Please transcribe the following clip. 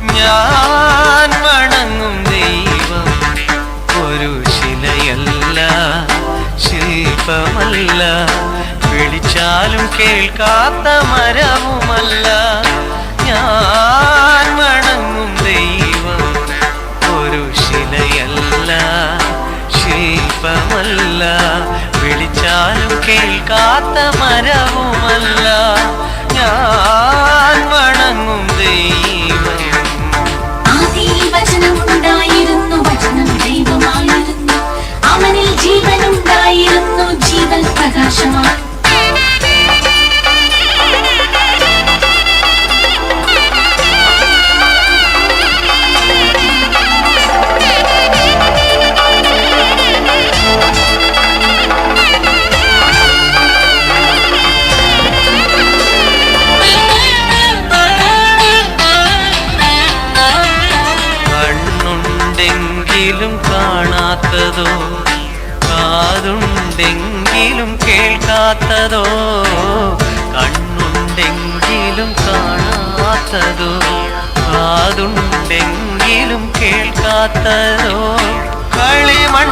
ും വിളിച്ചാലും കേൾക്കാത്ത മരവുമല്ല. ഞാൻ മണങ്ങും ദൈവം. ഒരു ശിലയല്ല ശില്പമല്ല വിളിച്ചാലും കേൾക്കാത്ത മരവുമല്ല. ഞാൻ ജീവൻ പ്രകാശമാണ് കണ്ണുണ്ടെങ്കിലും കാണാത്തതോ കാതുണ്ടെങ്കിലും കേൾക്കാത്തതോ? കണ്ണുണ്ടെങ്കിലും കാണാത്തതോ? കാതുണ്ടെങ്കിലും കേൾക്കാത്തതോ? കളിമൺ